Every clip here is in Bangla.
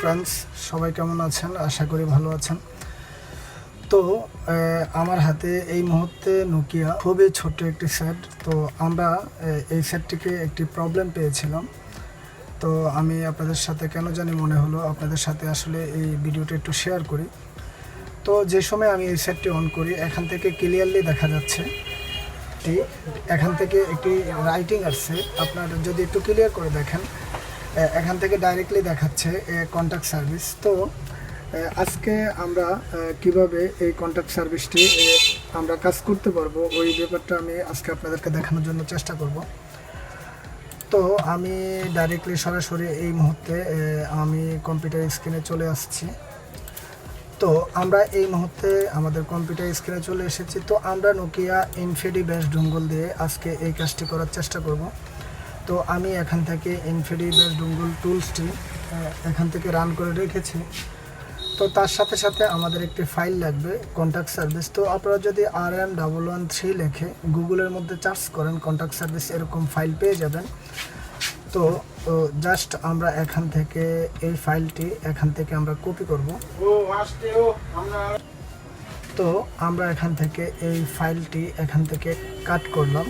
ফ্রেন্ডস, সবাই কেমন আছেন? আশা করি ভালো আছেন। তো আমার হাতে এই মুহূর্তে নোকিয়া খুবই ছোট্ট একটি সেট তো আমরা এই সেটটিকে একটি প্রবলেম পেয়েছিলাম। তো আমি আপনাদের সাথে কেন জানি মনে হলো, আপনাদের সাথে আসলে এই ভিডিওটা একটু শেয়ার করি। তো যে সময় আমি এই সেটটি অন করি, এখান থেকে ক্লিয়ারলি দেখা যাচ্ছে এখান থেকে একটি রাইটিং আসছে। আপনার যদি একটু ক্লিয়ার করে দেখেন এখান থেকে ডাইরেক্টলি দেখাচ্ছে কন্ট্যাক্ট সার্ভিস তো আজকে আমরা কীভাবে এই কন্ট্যাক্ট সার্ভিসটি আমরা কাজ করতে পারব, ওই ব্যাপারটা আমি আজকে আপনাদেরকে দেখানোর জন্য চেষ্টা করব। তো, আমি ডাইরেক্টলি সরাসরি এই মুহূর্তে আমি কম্পিউটার স্ক্রিনে চলে আসছি। তো, আমরা এই মুহূর্তে আমাদের কম্পিউটার স্ক্রিনে চলে এসেছি। তো, আমরা নোকিয়া ইনফিডি ব্যাস ডুঙ্গল দিয়ে আজকে এই কাজটি করার চেষ্টা করব। তো আমি এখান থেকে ইনফিডি ব্যাস ডুঙ্গল টুলসটি এখান থেকে রান করে রেখেছি। তো তার সাথে সাথে আমাদের একটি ফাইল লাগবে কন্ট্যাক্ট সার্ভিস তো আপনারা যদি R M double one three লেখে গুগলের মধ্যে চার্জ করেন কন্ট্যাক্ট সার্ভিস এরকম ফাইল পেয়ে যাবেন। তো জাস্ট আমরা এখান থেকে এই ফাইলটি এখান থেকে আমরা কপি করব। তো আমরা এখান থেকে এই ফাইলটি এখান থেকে কাট করলাম।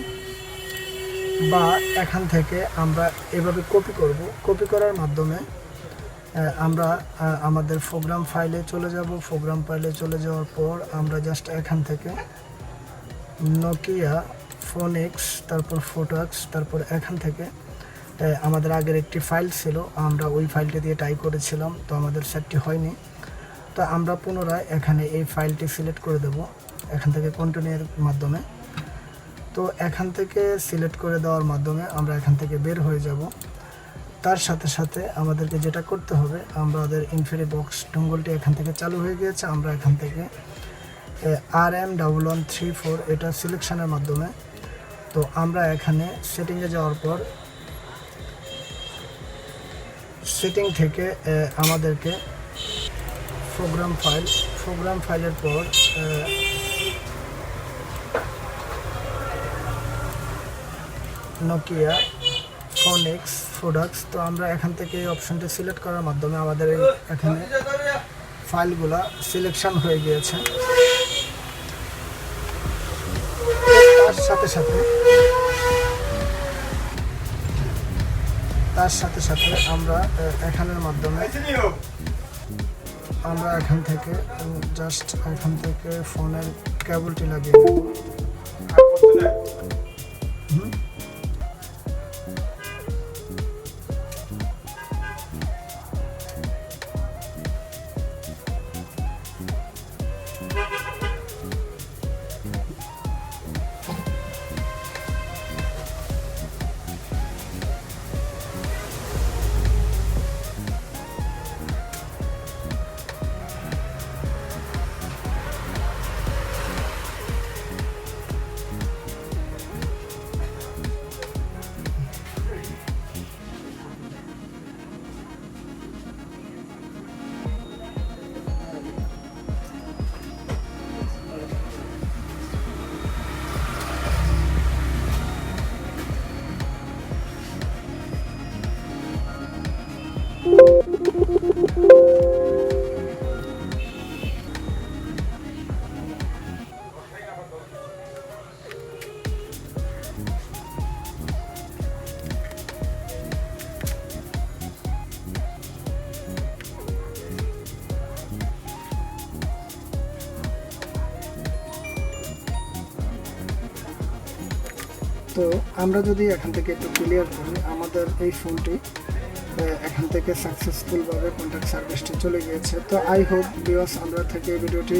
বা এখান থেকে আমরা এভাবে কপি করব। কপি করার মাধ্যমে আমরা আমাদের প্রোগ্রাম ফাইলে চলে যাব। প্রোগ্রাম ফাইলে চলে যাওয়ার পর আমরা জাস্ট এখান থেকে নোকিয়া ফোনিক্স তারপর ফোটাক্স তারপর এখান থেকে আমাদের আগের একটি ফাইল ছিল, আমরা ওই ফাইলটি দিয়ে টাইপ করেছিলাম, তো আমাদের সেটটি হয়নি। তো আমরা পুনরায় এখানে এই ফাইলটি সিলেক্ট করে দেব, এখান থেকে কন্টিনিউর মাধ্যমে। তো এখান থেকে সিলেক্ট করে দেওয়ার মাধ্যমে আমরা এখান থেকে বের হয়ে যাব। তার সাথে সাথে আমাদেরকে যেটা করতে হবে আমাদের ইনফেরি বক্স ডঙ্গলটি এখান থেকে চালু হয়ে গিয়েছে। আমরা এখান থেকে R M double one three four এটা সিলেকশনের মাধ্যমে, তো আমরা এখানে সেটিংয়ে যাওয়ার পর সেটিং থেকে আমাদেরকে প্রোগ্রাম ফাইল প্রোগ্রাম ফাইলের পর নোকিয়া ফোনিক্স প্রোডাক্টস তো আমরা এখান থেকে এই অপশনটি সিলেক্ট করার মাধ্যমে আমাদের এই এখানে ফাইলগুলো সিলেকশন হয়ে গিয়েছে তার সাথে সাথে, তার সাথে সাথে আমরা এখানের মাধ্যমে আমরা এখান থেকে জাস্ট এখান থেকে ফোনের কেবলটি লাগিয়ে হুম। তো আমরা যদি এখান থেকে একটু ক্লিয়ার করি, আমাদের এই ফোনটি এখান থেকে সাকসেসফুলভাবে কন্ট্যাক্ট সার্ভিসটি চলে গিয়েছে। তো আই হোপ বিওয়াস আমরা থেকে এই ভিডিওটি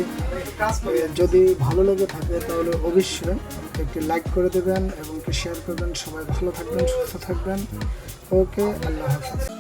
যদি ভালো লেগে থাকে, তাহলে অবশ্যই একটি লাইক করে দেবেন এবং শেয়ার করবেন। সবাই ভালো থাকবেন, সুস্থ থাকবেন। ওকে আল্লাহ হাফিজ।